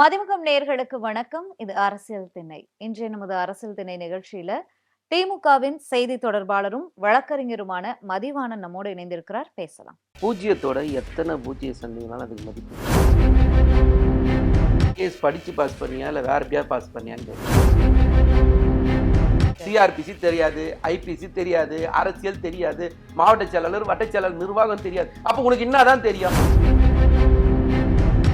மதிமுகம் நேர்களுக்கு வணக்கம். இது அரசியல் திணை இன்றைய நமது அரசியல் திணை நிகழ்ச்சியில திமுகவின் செய்தி தொடர்பாளரும் வழக்கறிஞருமான மதிவாணன் நம்மோடு இணைந்திருக்கிறார். பேசலாம். பூஜ்ஜியத்தோட எத்தனை பூஜ்ஜிய சந்தேகம்னாலும் அதுக்கு மதிப்பு. கேஸ் படிச்சு பாஸ் பண்ணியா இல்லை வேற எப்படியா பாஸ் பண்ணியான்னு சிஆர்பிசி தெரியாது ஐபிசி தெரியாது அரசியல் தெரியாது மாவட்ட செயலாளர் வட்ட செயலாளர் நிர்வாகம் தெரியாது. அப்போ உனக்கு என்னதான் தெரியும்?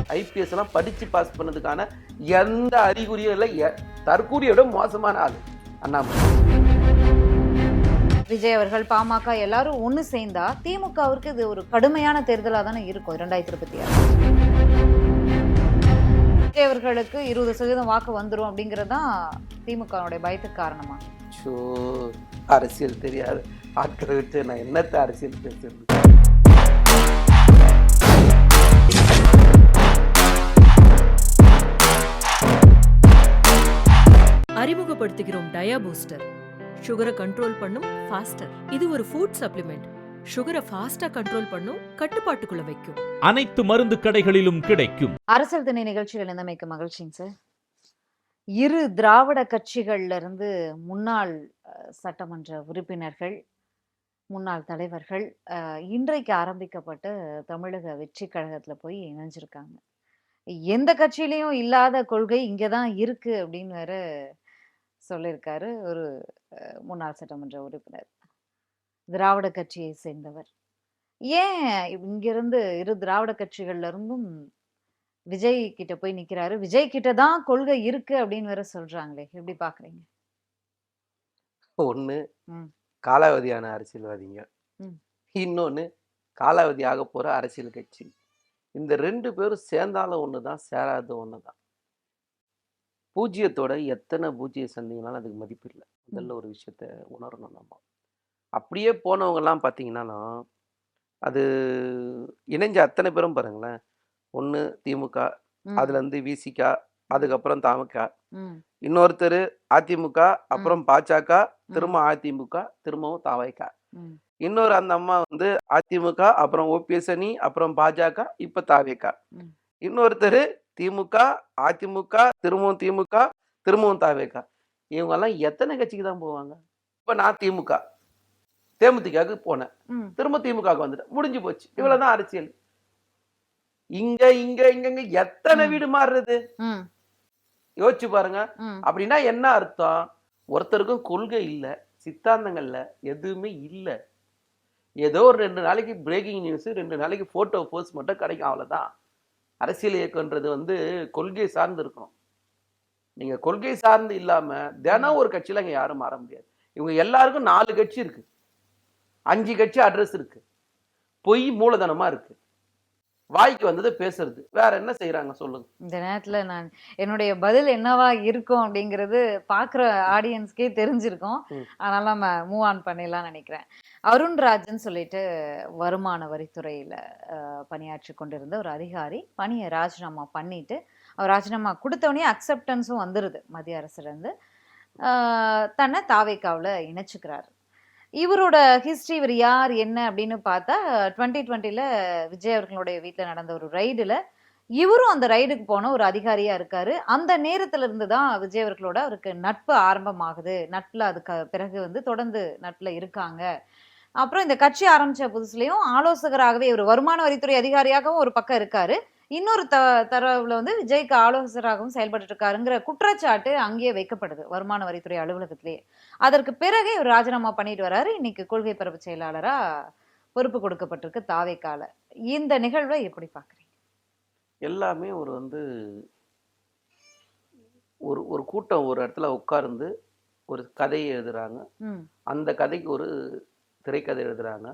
ஐபிஎஸ் எல்லாம் படிச்சு பாஸ் பண்ணதுக்கான எந்த அறிகுறியும் இல்லை. தற்கூரியோட மோசமான ஆளு அண்ணாமலை. விஜய் அவர்கள் பாமக எல்லாரும் ஒண்ணு சேர்ந்தா திமுகவிற்கு இது ஒரு கடுமையான தேர்தலா தானே இருக்கும் இரண்டாயிரத்தி இருபத்தி ஆறு. விஜய் அவர்களுக்கு இருபது சதவீதம் வாக்கு வந்துரும் அப்படிங்கறதுதான் திமுகவுடைய பயத்துக்கு காரணமா? ஷோ அரசியல் தெரியாது. ஆட்களை விட்டு நான் என்னத்த அரசியல் பேசுறது? அறிமுகப்படுத்துகிறோம் டயா பூஸ்டர். சுகரை கண்ட்ரோல் பண்ணும் ஃபாஸ்டர் இது ஒரு ஃபுட் சப்ளிமெண்ட் சுகரை ஃபாஸ்டா கண்ட்ரோல் பண்ணும் கட்டுப்பாட்டுக்குள்ள வைக்கும். அனைத்து மருந்து கடைகளிலும் கிடைக்கும். அரசியல் திணை நிகழ்ச்சியில் இணைந்தமைக்கு மகிழ்ச்சிங்க சார். இரு திராவிட கட்சிகள்ல இருந்து முன்னாள் சட்டமன்ற உறுப்பினர்கள் முன்னாள் தலைவர்கள் இன்றைக்கு ஆரம்பிக்கப்பட்ட தமிழக வெற்றி கழகத்துல போய் இணைஞ்சிருக்காங்க. எந்த கட்சியிலையும் இல்லாத கொள்கை இங்கதான் இருக்கு அப்படின்னு வேற சொல்லியிருக்காரு ஒரு முன்னாள் சட்டமன்ற உறுப்பினர். திராவிட கட்சியை சேர்ந்தவர். ஏன் இங்கிருந்து இரு திராவிட கட்சிகள்ல இருந்தும் விஜய் கிட்ட போய் நிக்கிறாரு? விஜய் கிட்ட தான் கொள்கை இருக்கு அப்படின்னு வேற சொல்றாங்களே. எப்படி பாக்குறீங்க? ஒண்ணு. காலாவதியான அரசியல்வாதிங்க. இன்னொன்னு காலாவதி ஆக போற அரசியல் கட்சி. இந்த ரெண்டு பேரும் சேர்ந்தாலும் ஒண்ணுதான் சேராத ஒண்ணுதான். பூஜ்ஜியத்தோட எத்தனை பூஜ்ஜிய சந்தைங்கனாலும் அதுக்கு மதிப்பு இல்லை. முதல்ல ஒரு விஷயத்த உணரணும் நம்ம. அப்படியே போனவங்க எல்லாம் பார்த்தீங்கன்னா அது இணைஞ்ச அத்தனை பேரும் பாருங்களேன். ஒண்ணு திமுக ம், அதுல இருந்து விசிகா அதுக்கப்புறம் தமுக இன்னொருத்தர் அதிமுக அப்புறம் பாஜக திரும்ப அதிமுக திரும்பவும் தாவைக்க. ம், இன்னொரு அந்த அம்மா வந்து அதிமுக அப்புறம் ஓபிஎஸ் அணி அப்புறம் பாஜக இப்ப தாவேக்கா. இன்னொருத்தர் திமுக அதிமுக திரும்பவும் திமுக திரும்பவும் தாவேக்கா இவங்க எல்லாம் எத்தனை கட்சிக்கு தான் போவாங்க? இப்ப நான் திமுக. தேமுதிகக்கு போனேன். திரும்ப திமுகவுக்கு வந்துட்டேன். முடிஞ்சு போச்சு. இவ்வளவுதான் அரசியல். இங்க இங்க இங்க இங்க எத்தனை. வீடு மாறுறது? யோசிச்சு பாருங்க. அப்படின்னா என்ன அர்த்தம்? ஒருத்தருக்கும் கொள்கை இல்லை. சித்தாந்தங்கள்ல எதுவுமே இல்லை. ஏதோ ஒரு ரெண்டு நாளைக்கு பிரேக்கிங் நியூஸ் ரெண்டு நாளைக்கு போட்டோ போஸ்ட் மட்டும் கிடைக்கும். அவ்வளவுதான். அரசியல் இயக்கம்ன்றது வந்து கொள்கை சார்ந்து இருக்கணும். நீங்கள் கொள்கை சார்ந்து இல்லாமல் தினம் ஒரு கட்சியில் அங்கே யாரும் மாற முடியாது. இவங்க எல்லாருக்கும் நாலு கட்சி இருக்குது அஞ்சு கட்சி அட்ரஸ் இருக்குது பொய் மூலதனமாக இருக்குது வாய்க்கு வந்ததை பேசுறது. வேற என்ன செய்யறாங்க சொல்லுங்க. இந்த நேரத்துல நான் என்னுடைய பதில் என்னவா இருக்கும் அப்படிங்கிறது பாக்குற ஆடியன்ஸ்க்கே தெரிஞ்சிருக்கும். அதனால நம்ம மூவ் ஆன் பண்ணிடலாம் நினைக்கிறேன். அருண்ராஜன் சொல்லிட்டு வருமான வரித்துறையில பணியாற்றி கொண்டிருந்த ஒரு அதிகாரி பணியை ராஜினாமா பண்ணிட்டு அவர் ராஜினாமா கொடுத்தவொடனே அக்செப்டன்ஸும் வந்துருது மத்திய அரசுல இருந்து. ஆஹ், தன்னை தாவேக்காவில் இணைச்சுக்கிறாரு. இவரோட ஹிஸ்டரி இவர் யார் என்ன அப்படின்னு பார்த்தா டுவெண்ட்டி டுவெண்ட்டில விஜய் அவர்களுடைய வீட்டில் நடந்த ஒரு ரைடுல இவரும் அந்த ரைடுக்கு போன ஒரு அதிகாரியா இருக்காரு. அந்த நேரத்துல இருந்து தான் விஜய் அவர்களோட அவருக்கு நட்பு ஆரம்பமாகுது. நட்புல அதுக்கு பிறகு வந்து தொடர்ந்து நட்புல இருக்காங்க. அப்புறம் இந்த கட்சி ஆரம்பிச்ச புதுசுலயும் ஆலோசகராகவே ஒரு வருமான வரித்துறை அதிகாரியாகவும் ஒரு பக்கம் இருக்காரு. இன்னொரு த தரவுல வந்து விஜய்க்கு ஆலோசகராகவும் செயல்பட்டு இருக்காருங்கிற குற்றச்சாட்டு அங்கேயே வைக்கப்படுது வருமான வரித்துறை அலுவலகத்திலேயே அதற்கு பிறகே இவர் ராஜினாமா பண்ணிட்டு வராரு. இன்னைக்கு கொள்கை பரப்பு செயலாளரா பொறுப்பு கொடுக்கப்பட்டிருக்கு தாவேக்கால. இந்த நிகழ்வை எப்படி பாக்குறீங்க எல்லாமே ஒரு வந்து ஒரு ஒரு கூட்டம் ஒரு இடத்துல உட்கார்ந்து ஒரு கதையை எழுதுறாங்க. அந்த கதைக்கு ஒரு திரைக்கதை எழுதுறாங்க.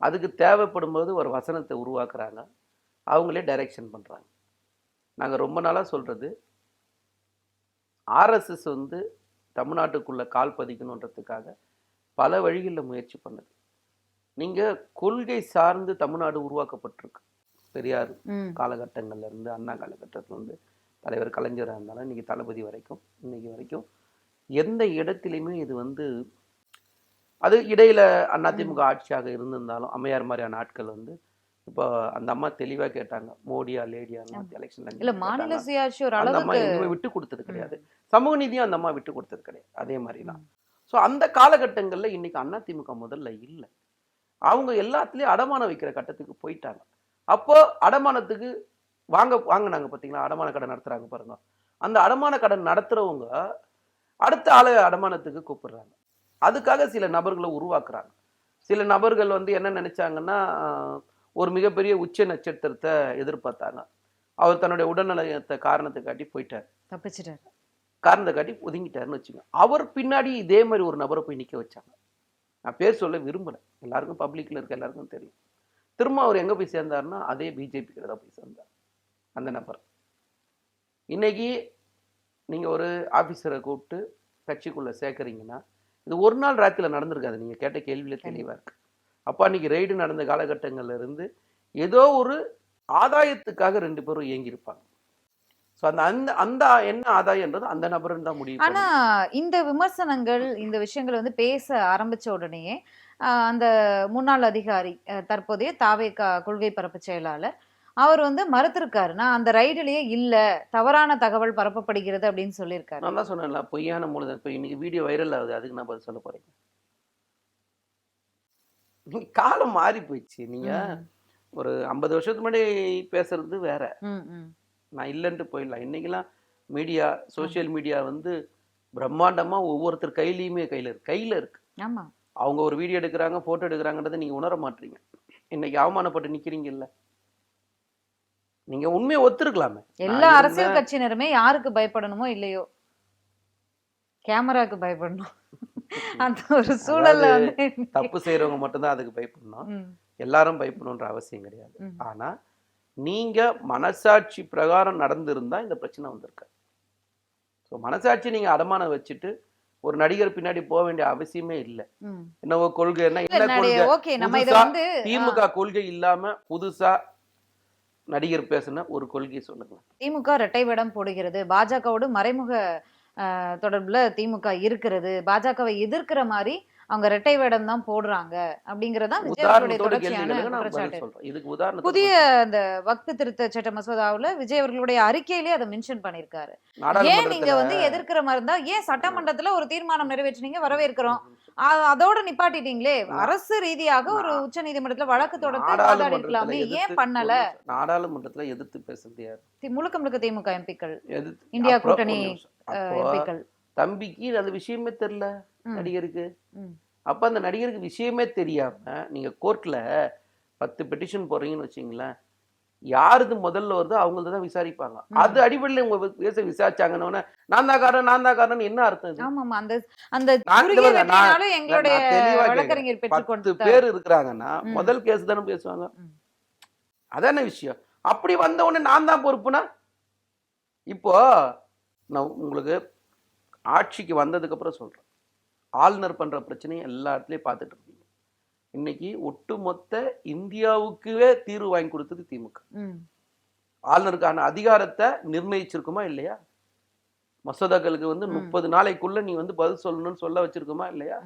அதுக்கு தேவைப்படும் போது ஒரு வசனத்தை உருவாக்குறாங்க. அவங்களே டைரக்ஷன் பண்றாங்க. நாங்க ரொம்ப நாளா சொல்றது ஆர்எஸ்எஸ் வந்து தமிழ்நாட்டுக்குள்ள கால் பதிக்கணுன்றதுக்காக பல வழிகளில் முயற்சி பண்ணுது. நீங்க கொள்கை சார்ந்து தமிழ்நாடு உருவாக்கப்பட்டிருக்கு. பெரியார் ம். காலகட்டங்கள்ல இருந்து அண்ணா காலகட்டத்துல இருந்து தலைவர் கலைஞராக இருந்தாலும் இன்னைக்கு தளபதி வரைக்கும் இன்னைக்கு வரைக்கும் எந்த இடத்துலையுமே இது வந்து அது இடையில அதிமுக ஆட்சியாக இருந்திருந்தாலும் அம்மையார் மாதிரியான ஆட்கள் வந்து இப்போ அந்த அம்மா தெளிவா கேட்டாங்க மோடியா லேடியா எலெக்ஷன்ல இல்ல மாநில சுயாட்சி ஒரு அந்த அம்மா எதுவுமே விட்டு கொடுத்தது கிடையாது. சமூக நீதியும் அந்த அம்மா விட்டு கொடுத்தது கிடையாது. அதே மாதிரி தான் ஸோ அந்த காலகட்டங்கள்ல இன்னைக்கு அண்ணா திமுக முதல்ல இல்லை. அவங்க எல்லாத்துலயும் அடமானம் வைக்கிற கட்டத்துக்கு போயிட்டாங்க. அப்போ அடமானத்துக்கு வாங்க வாங்கினாங்க பார்த்தீங்களா அடமான கடன் நடத்துறாங்க பாருங்க. அந்த அடமான கடன் நடத்துறவங்க அடுத்த ஆளு அடமானத்துக்கு கூப்பிடுறாங்க. அதுக்காக சில நபர்களை உருவாக்குறாங்க. சில நபர்கள் வந்து என்ன நினைச்சாங்கன்னா ஒரு மிகப்பெரிய உச்ச நட்சத்திரத்தை எதிர்பார்த்தாங்க. அவர் தன்னுடைய உடல்நலத்தை காரணத்தை காட்டி போயிட்டார். தப்பிச்சிட்டாரு. காரணத்தை காட்டி ஒதுங்கிட்டாருன்னு வச்சுங்க. அவர் பின்னாடி இதே மாதிரி ஒரு நபரை போய் நிக்க வச்சாங்க. நான் பேர் சொல்ல விரும்பல. எல்லாருக்கும் பப்ளிக்ல இருக்க எல்லாருக்கும் தெரியும். திரும்ப அவர் எங்க போய் சேர்ந்தாருன்னா அதே பிஜேபி கிட்ட தான் போய் சேர்ந்தார். அந்த நபர். இன்னைக்கு நீங்க ஒரு ஆபீசரை கூப்பிட்டு கட்சிக்குள்ள சேர்க்கறீங்கன்னா இது ஒரு நாள் ராத்திரில நடந்திருக்காது. நீங்க கேட்ட கேள்வியில தெளிவா இருக்கு. அப்போ அன்னைக்கு ரைடு நடந்த காலகட்டங்கள்ல இருந்து ஏதோ ஒரு ஆதாயத்துக்காக ரெண்டு பேரும் இயங்கியிருப்பாங்க. ஸோ அந்த அந்த அந்த என்ன ஆதாயம்ன்றது அந்த நபருன்னு தான் முடிவு ஆனா பண்ணணும். இந்த விமர்சனங்கள் இந்த விஷயங்கள் வந்து பேச ஆரம்பிச்ச உடனேயே அந்த முன்னாள் அதிகாரி தற்போதைய தாவேகா கொள்கை பரப்பு செயலாளர் அவர் வந்து மறுத்திருக்காரு. நான் அந்த ரைடுலயே இல்ல தவறான தகவல் பரப்பப்படுகிறது அப்படின்னு சொல்லியிருக்காரு. நான் தான் சொன்னேன்ல பொய்யான மூலதனம். இப்போ இன்னைக்கு வீடியோ வைரல் ஆகுது அதுக்கு நான் பதில் சொல்ல போறேன். காலம் மாறி போயிடுச்சு. நீங்க ஒரு ஐம்பது வருஷத்துக்கு முன்னாடி பேசுறது வேற. நான் இல்லைன்ட்டு போயிடலாம். இன்னைக்கெல்லாம் மீடியா சோஷியல் மீடியா வந்து பிரம்மாண்டமா ஒவ்வொருத்தர் கையிலயுமே கையில இருக்கு. கையில இருக்கு. அவங்க ஒரு வீடியோ எடுக்கிறாங்க போட்டோ எடுக்கிறாங்கன்றதை நீங்க உணர மாட்டீங்க. இன்னைக்கு அவமானப்பட்டு நிக்கிறீங்கல்ல. நீங்க உண்மையை ஒத்துருக்கலாமே. எல்லா அரசியல். கட்சியினருமே யாருக்கு பயப்படணுமோ இல்லையோ? கேமராக்கு பயப்படணும். அந்த ஒரு சூழல்ல வந்து தப்பு செய்யறவங்க மட்டும்தான் அதுக்கு பயப்படணும். எல்லாரும் பயப்படணுன்ற அவசியம் கிடையாது. ஆனா நீங்க மனசாட்சி பிரகாரம் நடந்திருந்தா இந்த பிரச்சனை வந்திருக்க ஸோ மனசாட்சி நீங்க அடமானம் வச்சுட்டு ஒரு நடிகர் பின்னாடி போக வேண்டிய அவசியமே இல்லை. என்னவோ கொள்கை என்ன கொள்கை? திமுக கொள்கை இல்லாம புதுசா நடிகர் பேசுன ஒரு கொள்கை சொல்லுங்க திமுக இரட்டை வேடம் போடுகிறது. பாஜகவோடு மறைமுக தொடர்புல திமுக இருக்கிறது பாஜகவை எதிர்க்கிற மாதிரி அவங்க இரட்டை வேடம் தான் போடுறாங்க அப்படிங்கறதா விஜய் தொடர்ச்சியான புதிய அந்த வக்பு திருத்த சட்ட மசோதாவுல விஜய் அவர்களுடைய அறிக்கையிலேயே அதை மென்ஷன் பண்ணிருக்காரு ஏன் நீங்க வந்து எதிர்க்கிற மாதிரி இருந்தா ஏன் சட்டமன்றத்துல ஒரு தீர்மானம் நிறைவேற்றினீங்க வரவேற்கிறோம். அதோட நிப்பாட்டிட்டீங்களே. அரசு ரீதியாக ஒரு உச்ச நீதிமன்றத்துல வழக்கு இருக்கலாமே ஏன் பண்ணல. நாடாளுமன்றத்துல எதிர்த்து பேசுறது யாரு முழுக்க முழுக்க திமுக எம்பிக்கள். இந்தியா கூட்டணி, எம்பிக்கள். தம்பிக்கு அந்த விஷயமே தெரியல. நடிகருக்கு. அப்ப அந்த நடிகருக்கு விஷயமே தெரியாம நீங்க கோர்ட்ல பத்து பெட்டிஷன் போடுறீங்கன்னு வச்சுங்களேன். யாருது முதல்ல வருதோ அவங்கள தான் விசாரிப்பாங்க. அது அடிப்படையில் உங்க பேச விசாரிச்சாங்கன்னு நான் தான் காரணம் நான் தான் காரணம் என்ன அர்த்தம் ஆமா ஆமா அந்த அந்த எங்களுடைய. வழக்கறிஞர் பெற்றுக் பத்து கொடுத்தார் பேர் இருக்கிறாங்கன்னா. முதல் கேஸ் தானே பேசுவாங்க. அதானே விஷயம் அப்படி வந்த உடனே நான் தான் பொறுப்புனா இப்போ நான் உங்களுக்கு ஆட்சிக்கு வந்ததுக்கு அப்புறம் சொல்றேன் ஆளுநர் பண்ற பிரச்சனையை எல்லா இடத்துலயும் பார்த்துட்டு இன்னைக்கு ஒட்டுமொத்த இந்தியாவுக்குவே தீர்வு வாங்கி கொடுத்தது திமுக. ஆளுநருக்கான அதிகாரத்தை நிர்ணயிச்சிருக்குமா இல்லையா மசோதாக்களுக்கு வந்து. முப்பது நாளைக்குள்ள நீ வந்து பதில் சொல்லணும்னு சொல்ல வச்சிருக்குமா இல்லையா.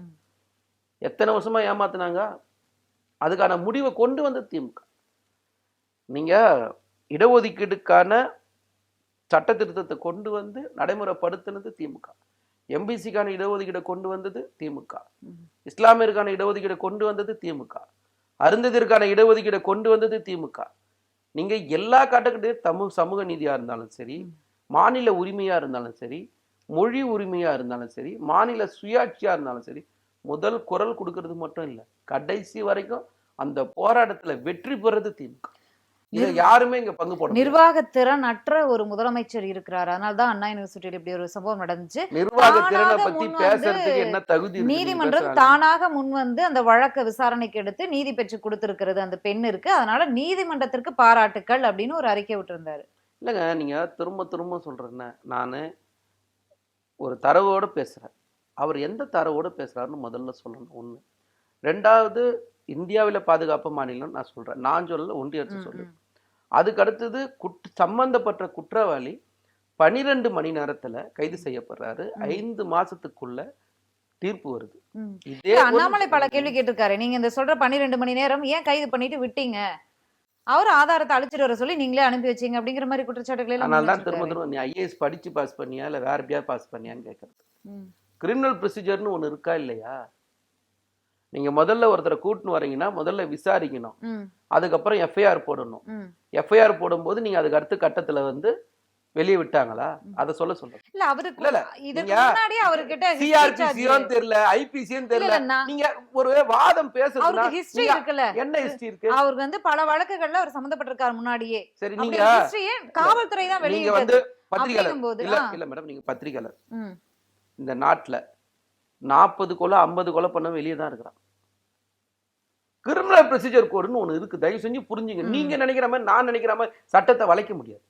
எத்தனை வருஷமா ஏமாத்துனாங்க அதுக்கான முடிவை கொண்டு வந்தது திமுக நீங்க இடஒதுக்கீடுக்கான சட்ட திருத்தத்தை கொண்டு வந்து நடைமுறைப்படுத்தினது திமுக எம்பிசிக்கான இடஒதுக்கீடை கொண்டு வந்தது திமுக. இஸ்லாமியருக்கான இடஒதுக்கீடை கொண்டு வந்தது திமுக அருந்ததிற்கான இடஒதுக்கீடை கொண்டு வந்தது திமுக நீங்க எல்லா காட்டகட்டையும் தமிழ் சமூக நீதியா இருந்தாலும் சரி. மாநில உரிமையா இருந்தாலும் சரி மொழி உரிமையா இருந்தாலும் சரி மாநில சுயாட்சியா இருந்தாலும் சரி முதல் குரல் கொடுக்கறது மட்டும் இல்ல கடைசி வரைக்கும் அந்த போராட்டத்துல வெற்றி பெறது திமுக இதை யாருமே இங்க பங்கு போட முடியாது. நிர்வாக திறனற்ற ஒரு முதலமைச்சர் இருக்கிறார். அதனாலதான் அண்ணா யூனிவர்சிட்டியில இப்படி ஒரு சம்பவம் நடந்துச்சு. நிர்வாக திறனை தானாக பத்தி பேசுறதுக்கு என்ன தகுதி நீதிமன்றம்? தானாக முன் வந்து அந்த வழக்கை விசாரணைக்கு எடுத்து நீதி பெற்று கொடுத்திருக்கிறது. அந்த பெண் இருக்கு. அதனால நீதிமன்றத்திற்கு பாராட்டுக்கள் அப்படின்னு ஒரு அறிக்கை விட்டிருந்தாரு. இல்லைங்க நீங்க திரும்ப திரும்ப சொல்றேன்ன நான் ஒரு தரவோட பேசுறேன். அவர் எந்த தரவோட பேசுறாருன்னு முதல்ல சொல்லணும். ஒண்ணு. ரெண்டாவது இந்தியாவில் பாதுகாப்பு மாநிலம் நான் சொல்றேன் நான் சொல்லல ஒன்றிய அரசு ம், சொல்லு. அதுக்கு அடுத்தது குட் சம்பந்தப்பட்ட குற்றவாளி பனிரெண்டு மணி நேரத்துல கைது செய்யப்படுறாரு. ஐந்து மாசத்துக்குள்ள தீர்ப்பு வருது. இதே அண்ணாமலை பல. கேள்வி கேட்டிருக்காரு நீங்க இந்த சொல்ற பன்னிரெண்டு மணி நேரம் ஏன் கைது பண்ணிட்டு விட்டீங்க அவர் ஆதாரத்தை அழிச்சிட்டு வர சொல்லி நீங்களே அனுப்பி வச்சீங்க அப்படிங்கிற மாதிரி குற்றச்சாட்டுகளை அதனால தான் திரும்ப. திரும்ப நீ ஐஏஎஸ் படிச்சு பாஸ் பண்ணியா இல்ல வேற எப்படியா பாஸ் பண்ணியான்னு கேட்கறது. கிரிமினல் ப்ரொசீஜர்னு ஒண்ணு இருக்கா இல்லையா நீங்க முதல்ல ஒருத்தரை கூட்டின்னு வரீங்கன்னா முதல்ல விசாரிக்கணும். அதுக்கப்புறம் எஃப்ஐஆர் போடணும். எஃப்ஐஆர் போடும்போது நீங்க அதுக்கு அடுத்த கட்டத்துல வந்து வெளியே விட்டாங்களா? அதை சொல்ல சொல்றேன். இல்ல அவருக்கு இல்ல. இதுக்கு நீங்க முன்னாடியே அவர்கிட்ட சிஆர்பிசியும் தெரியல ஐபிசியும் தெரியல. நீங்க ஒரு வாதம் பேசுறதுனா ஹிஸ்டரி நீங்க இருக்குல்ல. என்ன ஹிஸ்டரி இருக்கு? அவருக்கு வந்து பல வழக்குகள்ல அவர் சம்பந்தப்பட்டிருக்காரு முன்னாடியே. சரி நீங்க ஹிஸ்டரியே காவல்துறை தான் நீங்க வந்து பத்திரிகையாளர். இல்ல. இல்ல மேடம் நீங்க பத்திரிகையாளர். இந்த நாட்டுல நாற்பது கொலை ஐம்பது கொலை பண்ண வெளியே தான் இருக்கிறான். கிரிமினல் ப்ரொசீஜர் கோடுன்னு ஒண்ணு இருக்கு. தயவு செஞ்சு புரிஞ்சுங்க. ம். நீங்க நினைக்கிற மாதிரி நான் நினைக்கிற மாதிரி சட்டத்தை வளைக்க முடியாது.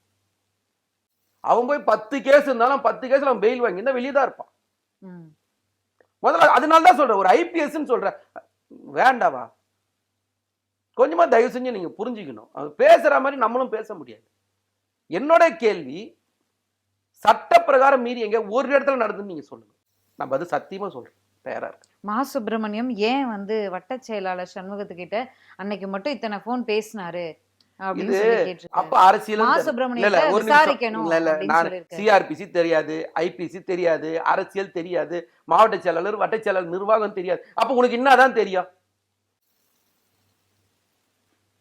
அவன் போய் பத்து கேஸ் இருந்தாலும் பத்து கேஸ்ல அவன் பெயில் வாங்கி வெளியே தான் இருப்பான். முதல்ல அதனால தான் சொல்றேன். ஒரு ஐபிஎஸ்ன்னு சொல்றேன். வேண்டாவா? கொஞ்சமா தயவு செஞ்சு நீங்க புரிஞ்சுக்கணும். அவன் பேசுற மாதிரி நம்மளும் பேச முடியாது. என்னோட கேள்வி சட்ட பிரகாரம் மீறி எங்க ஒரு இடத்துல நடந்துன்னு நீங்க சொல்லுங்க. நான் பதில் சத்தியமா சொல்றேன் தயாரா இருக்கு மா சுப்பிரமணியம் ஏன் வந்து வட்டச் செயலாளர் சண்முகத்துக்கிட்ட அன்னைக்கு மட்டும் இத்தனை போன் பேசினாரு இது. அப்ப அரசியல். சிஆர்பிசி தெரியாது ஐபிசி தெரியாது அரசியல் தெரியாது மாவட்ட செயலாளர் வட்ட செயலாளர் நிர்வாகம் தெரியாது. அப்ப உனக்கு என்னதான் தெரியும்?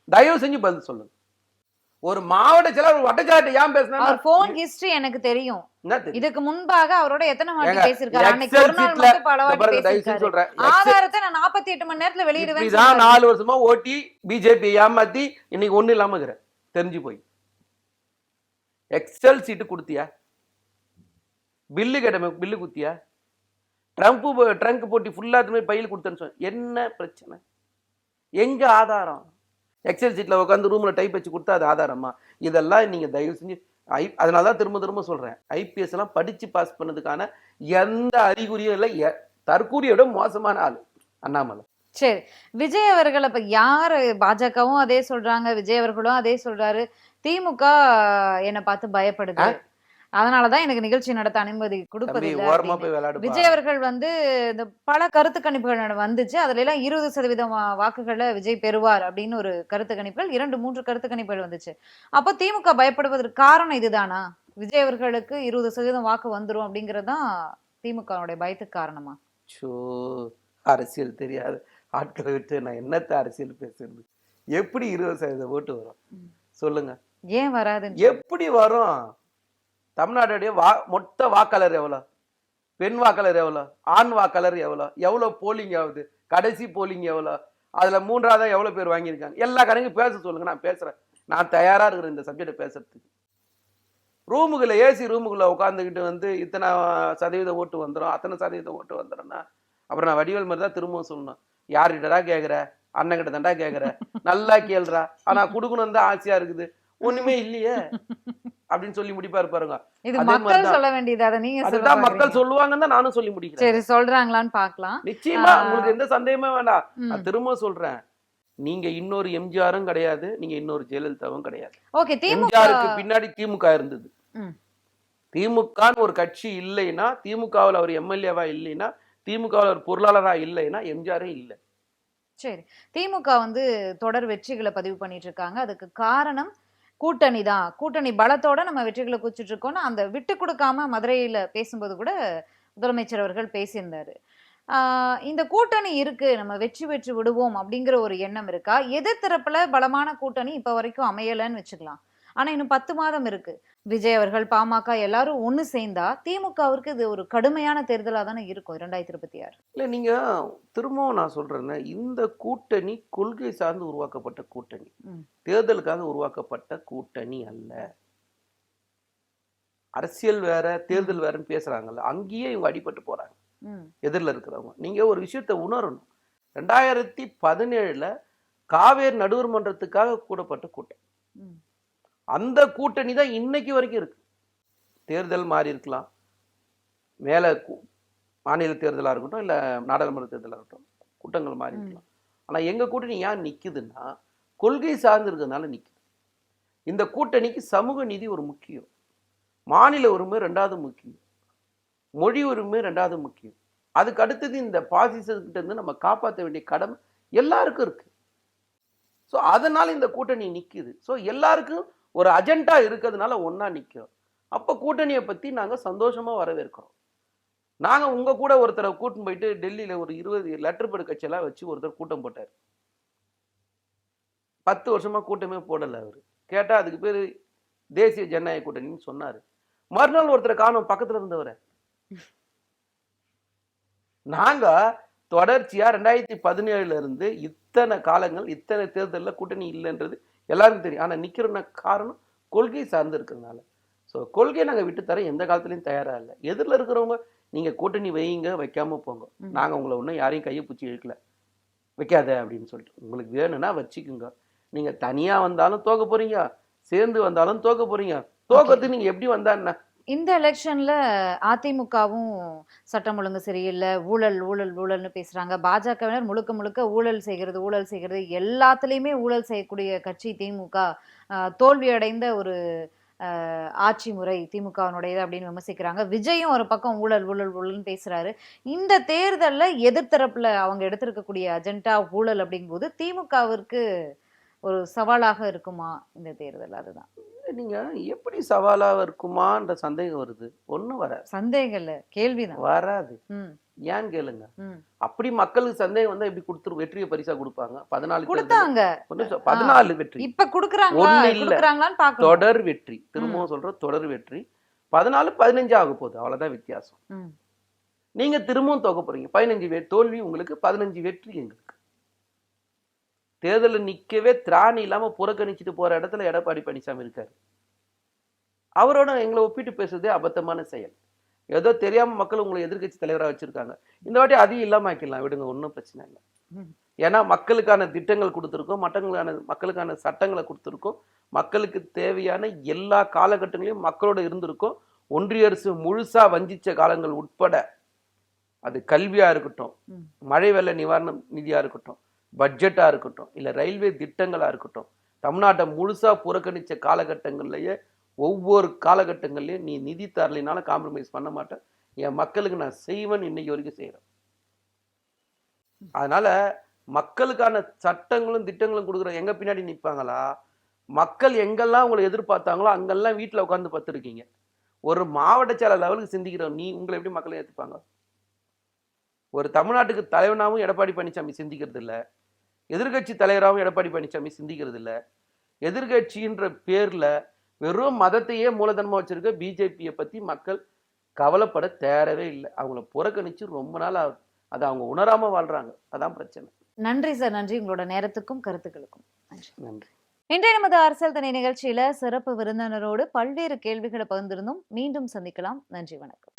தயவு செஞ்சு பதில் சொல்லுங்க. ஒரு மாவட்ட செயலாளர் ஒரு வட்ட செயலாளர் ஏன் பேசினா? அவர் போன் ஹிஸ்டரி எனக்கு தெரியும். இதுக்கு முன்பாக அவரோட எத்தனை வாட்டி ஏங்க, பேசியிருக்காரு? அன்னைக்கு ஒரு நாள் மட்டும் பல வாட்டி Excel- ஆதாரத்தை நான் நாற்பத்தி எட்டு மணி நேரத்துல வெளியிடுவேன் இப்படிதான் நாலு வருஷமா ஓட்டி பிஜேபி ஏமாத்தி இன்னைக்கு ஒண்ணு இல்லாம இருக்கிற தெரிஞ்சு போய். எக்ஸல் சீட்டு கொடுத்தியா? பில்லு கேட்ட பில்லு குத்தியா? ட்ரம்ப் ட்ரங்க் போட்டி ஃபுல்லா போய் பையில் கொடுத்தேன்னு சொன்ன. என்ன பிரச்சனை? எங்க ஆதாரம்? எக்ஸல் சீட்ல உட்காந்து ரூம்ல டைப் வச்சு கொடுத்தா அது ஆதாரமா? இதெல்லாம் நீங்க தயவு செஞ்சு ஐ அதனால தான் திரும்ப திரும்ப சொல்றேன். ஐபிஎஸ் எல்லாம் படிச்சு பாஸ் பண்ணதுக்கான எந்த அறிகுறியும் இல்லை. தற்கூரியோட மோசமான ஆளு அண்ணாமலை. சரி. விஜய் அவர்கள் இப்ப யாரு? பாஜகவும் அதே சொல்றாங்க. விஜய் அவர்களும் அதே சொல்றாரு. திமுக என்னை பார்த்து பயப்படுது. அதனாலதான் எனக்கு நிகழ்ச்சி நடத்த அனுமதி விளையாடு விஜய் அவர்கள் வந்து இந்த பல கருத்து கணிப்புகள் வந்துச்சு. அதுல எல்லாம் இருபது சதவீதம் வாக்குகளை விஜய் பெறுவார் அப்படின்னு ஒரு கருத்து கணிப்புகள் இரண்டு மூன்று கருத்து கணிப்புகள் வந்துச்சு. அப்போ திமுக பயப்படுவதற்கு காரணம் இதுதானா? விஜய் அவர்களுக்கு இருபது சதவீதம் வாக்கு வந்துரும் அப்படிங்கறதுதான் திமுகவுடைய பயத்துக்கு காரணமா? ஷோ அரசியல் தெரியாத. ஆட்களை விட்டு நான் என்னத்த அரசியல் பேசுறது? எப்படி இருபது சதவீதம் ஓட்டு வரும். சொல்லுங்க. ஏன் வராதுன்னு எப்படி வரும்? தமிழ்நாட்டுடைய வா மொத்த வாக்காளர் எவ்வளோ பெண் வாக்காளர் எவ்வளோ ஆண் வாக்காளர் எவ்வளோ எவ்வளோ போலிங் ஆகுது? கடைசி போலிங் எவ்வளோ அதில் மூன்றாவதாக எவ்வளோ பேர் வாங்கியிருக்காங்க? எல்லா கணக்கும் பேச சொல்லுங்கள் நான் பேசுகிறேன் நான் தயாராக இருக்கிறேன் இந்த சப்ஜெக்டை பேசுறதுக்கு. ரூமுக்குள்ள ஏசி ரூமுக்குள்ள உட்காந்துக்கிட்டு வந்து இத்தனை சதவீத ஓட்டு வந்துடும் அத்தனை சதவீத ஓட்டு வந்துடும்னா அப்புறம் நான் வடிவேல் மாதிரி தான் திரும்பவும் சொல்லணும். யார்கிட்டடா கேட்குற அண்ணன் கிட்ட தாண்டா கேட்குற நல்லா கேள்றா. ஆனா கொடுக்கணும் தான் ஆசையாக இருக்குது. ஒன்றுமே இல்லையே. அப்படின்னு சொல்லி முடிப்பாரு பாருங்க இது மக்கள். சொல்ல வேண்டியது அதை நீங்க அதுதான் மக்கள். சொல்லுவாங்கன்னு தான் நானும் சொல்லி முடிக்கிறேன் சரி சொல்றாங்களான்னு பார்க்கலாம் நிச்சயமா. உங்களுக்கு எந்த சந்தேகமே வேண்டாம். நான் திரும்ப சொல்றேன் நீங்க இன்னொரு எம்ஜிஆரும் கிடையாது நீங்க இன்னொரு ஜெயலலிதாவும் கிடையாது ஓகே திமுக எம்ஜிஆருக்கு பின்னாடி திமுக இருந்தது ம். திமுகன்னு ஒரு கட்சி இல்லைன்னா திமுகவில் அவர் எம்எல்ஏவா இல்லைன்னா திமுகவில் ஒரு பொருளாளரா இல்லைன்னா எம்ஜிஆரே இல்லை சரி திமுக வந்து தொடர் வெற்றிகளை பதிவு பண்ணிட்டு இருக்காங்க அதுக்கு காரணம் கூட்டணி தான். கூட்டணி பலத்தோட நம்ம வெற்றிகளை குச்சிட்டு இருக்கோம்னு அந்த விட்டு கொடுக்காம மதுரையில் பேசும்போது கூட முதலமைச்சர் அவர்கள் பேசியிருந்தாரு. இந்த கூட்டணி இருக்கு நம்ம வெற்றி பெற்று விடுவோம் அப்படிங்கிற ஒரு எண்ணம் இருக்கா? எதிர்த்தரப்புல பலமான கூட்டணி இப்போ வரைக்கும் அமையலைன்னு வச்சுக்கலாம். ஆனா இன்னும் பத்து மாதம் இருக்கு. விஜய் அவர்கள் பாமக எல்லாரும் ஒண்ணு சேர்ந்தா திமுகவிற்கு இது ஒரு கடுமையான தேர்தலா தானே இருக்கும் இரண்டாயிரத்தி இருபத்தி ஆறு. இல்லை நீங்க திரும்பவும் நான் சொல்றேன்னா இந்த கூட்டணி கொள்கை சார்ந்து உருவாக்கப்பட்ட கூட்டணி. தேர்தலுக்காக உருவாக்கப்பட்ட கூட்டணி அல்ல. அரசியல் வேற தேர்தல் வேறன்னு பேசுறாங்கல்ல அங்கேயே இவங்க அடிபட்டு போறாங்க. எதிரில் இருக்கிறவங்க. நீங்க ஒரு விஷயத்தை உணரணும். ரெண்டாயிரத்தி பதினேழுல காவேரி நடுவர் மன்றத்துக்காக கூடப்பட்ட கூட்டம். அந்த கூட்டணி தான் இன்னைக்கு வரைக்கும் இருக்கு. தேர்தல் மாறி இருக்கலாம். மேலே மாநில தேர்தலாக இருக்கட்டும் இல்லை நாடாளுமன்ற தேர்தலாக இருக்கட்டும் கூட்டங்கள் மாறி. இருக்கலாம். ஆனால் எங்கள் கூட்டணி ஏன் நிற்குதுன்னா கொள்கை சார்ந்து இருக்கிறதுனால நிற்குது இந்த கூட்டணிக்கு சமூக நீதி ஒரு முக்கியம். மாநில உரிமை ரெண்டாவது முக்கியம். மொழி உரிமை ரெண்டாவது முக்கியம். அதுக்கு அடுத்தது இந்த பாசிசத்துக்கிட்ட இருந்து நம்ம காப்பாற்ற வேண்டிய கடமை எல்லாருக்கும் இருக்கு. ஸோ அதனால இந்த கூட்டணி நிக்குது. ஸோ எல்லாருக்கும் ஒரு அஜெண்டா இருக்கிறதுனால ஒன்றா நிற்கிறோம் அப்போ கூட்டணியை பற்றி நாங்கள் சந்தோஷமா வரவேற்கிறோம். நாங்கள் உங்க கூட ஒருத்தரை கூட்டின்னு போயிட்டு டெல்லியில் ஒரு இருபது லெட்டர் பேர் கட்சியெல்லாம் வச்சு ஒருத்தர் கூட்டம் போட்டார். பத்து வருஷமா கூட்டமே போடலை அவர். கேட்டால் அதுக்கு பேர் தேசிய ஜனநாயக கூட்டணின்னு சொன்னார். மறுநாள் ஒருத்தரை காணோம் பக்கத்தில் இருந்தவரை. நாங்கள் தொடர்ச்சியாக ரெண்டாயிரத்தி பதினேழுல இருந்து இத்தனை காலங்கள் இத்தனை தேர்தலில் கூட்டணி இல்லைன்றது எல்லாருக்கும் தெரியும். ஆனா நிக்கிறோம்னா காரணம் கொள்கை சார்ந்து இருக்கிறதுனால. ஸோ கொள்கையை நாங்க விட்டு தர எந்த காலத்துலயும் தயாரா இல்லை. எதிரில் இருக்கிறவங்க நீங்க கூட்டணி வைங்க வைக்காம போங்க. ம். நாங்க உங்களை ஒன்றும் யாரையும் கையை பிடிச்சி இழுக்கல. வைக்காத அப்படின்னு சொல்லிட்டு. உங்களுக்கு வேணும்னா வச்சுக்குங்க. நீங்க தனியா வந்தாலும் தோக்க போறீங்க. சேர்ந்து வந்தாலும் தோக்க போறீங்க. தோக்கத்துக்கு நீங்க எப்படி வந்தா என்ன? இந்த எலெக்ஷன்ல அதிமுகவும் சட்டம் ஒழுங்கு சரியில்லை ஊழல் ஊழல் ஊழல்னு பேசுறாங்க. பாஜகவினர் முழுக்க முழுக்க ஊழல் செய்கிறது ஊழல் செய்கிறது எல்லாத்துலேயுமே ஊழல் செய்யக்கூடிய கட்சி திமுக. தோல்வியடைந்த ஒரு ஆட்சி முறை திமுகவினுடையது அப்படின்னு விமர்சிக்கிறாங்க. விஜயும் ஒரு பக்கம் ஊழல் ஊழல் ஊழல்னு பேசுறாரு. இந்த தேர்தலில் எதிர்த்தரப்புல அவங்க எடுத்திருக்கக்கூடிய அஜெண்டா ஊழல் அப்படிங்கும்போது திமுகவிற்கு ஒரு சவாலாக இருக்குமா இந்த தேர்தல்? அதுதான். நீங்க எப்படி சவாலா இருக்குமான்ற சந்தேகம் வருது. ஒண்ணும் வராது. சந்தேகம் இல்ல கேள்விதான். வராது. ம். ஏன்னு கேளுங்க. அப்படி மக்களுக்கு சந்தேகம் வந்தா எப்படி கொடுத்துரு வெற்றியை பரிசா கொடுப்பாங்க? பதினாலு. கொடுத்தாங்க. பதினாலு வெற்றி. இப்ப ஒண்ணு இல்ல. பாக்கணும். தொடர் வெற்றி. திரும்பவும் சொல்ற தொடர் வெற்றி. பதினாலு பதினஞ்சு ஆக போகுது. அவ்வளவுதான் வித்தியாசம். நீங்க திரும்பவும் தோக்க போறீங்க பதினஞ்சு தோல்வி உங்களுக்கு பதினஞ்சு வெற்றி எங்களுக்கு. தேர்தலில் நிக்கவே திராணி இல்லாம புறக்கணிச்சிட்டு போற இடத்துல எடப்பாடி பழனிசாமி இருக்காரு. அவரோட எங்களை ஒப்பிட்டு பேசுறதே அபத்தமான செயல். ஏதோ தெரியாம மக்கள் உங்களை எதிர்க்கட்சி தலைவரா வச்சிருக்காங்க. இந்த வாட்டி அதையும் இல்லாம ஆக்கிடலாம். விடுங்க ஒன்றும் பிரச்சனை இல்லை. ஏன்னா மக்களுக்கான திட்டங்கள் கொடுத்துருக்கோம். மற்றவங்களுக்கான மக்களுக்கான சட்டங்களை கொடுத்துருக்கோம். மக்களுக்கு தேவையான எல்லா காலகட்டங்களையும் மக்களோட இருந்திருக்கோம். ஒன்றிய அரசு முழுசா வஞ்சிச்ச காலங்கள் உட்பட அது கல்வியா இருக்கட்டும். மழை வெள்ள நிவாரண நிதியா இருக்கட்டும். பட்ஜெட்டாக இருக்கட்டும் இல்லை ரயில்வே திட்டங்களாக இருக்கட்டும் தமிழ்நாட்டை முழுசாக புறக்கணித்த காலகட்டங்கள்லேயே ஒவ்வொரு காலகட்டங்கள்லேயும் நீ நிதி தரலினால காம்ப்ரமைஸ் பண்ண மாட்டேன். என் மக்களுக்கு நான் செய்வேன் இன்னைக்கு வரைக்கும் செய்கிறேன் அதனால் மக்களுக்கான சட்டங்களும் திட்டங்களும் கொடுக்குற எங்கள் பின்னாடி நிற்பாங்களா மக்கள் எங்கெல்லாம் உங்களை எதிர்பார்த்தாங்களோ அங்கெல்லாம் வீட்டில் உட்காந்து பார்த்துருக்கீங்க ஒரு மாவட்ட செயலர் லெவலுக்கு சிந்திக்கிற நீ உங்களை எப்படி மக்களை ஏற்றுப்பாங்க ஒரு தமிழ்நாட்டுக்கு தலைவனாகவும் எடப்பாடி பழனிசாமி சிந்திக்கிறது இல்லை. எதிர்க்கட்சி தலைவராகவும் எடப்பாடி பழனிசாமி சிந்திக்கிறது இல்ல எதிர்க்கட்சின்ற பேர்ல வெறும் மதத்தையே மூலதனமா வச்சிருக்க பிஜேபியை பத்தி மக்கள் கவலைப்பட தேரவே இல்லை. அவங்கள புறக்கணிச்சு ரொம்ப நாள் ஆகுது அதை அவங்க உணராம வாழ்றாங்க. அதான் பிரச்சனை. நன்றி சார். நன்றி. உங்களோட நேரத்துக்கும் கருத்துக்களுக்கும். நன்றி. இன்றைய நமது அரசியல் தனி நிகழ்ச்சியில சிறப்பு விருந்தினரோடு பல்வேறு கேள்விகளை பகிர்ந்திருந்தோம். மீண்டும் சந்திக்கலாம். நன்றி. வணக்கம்.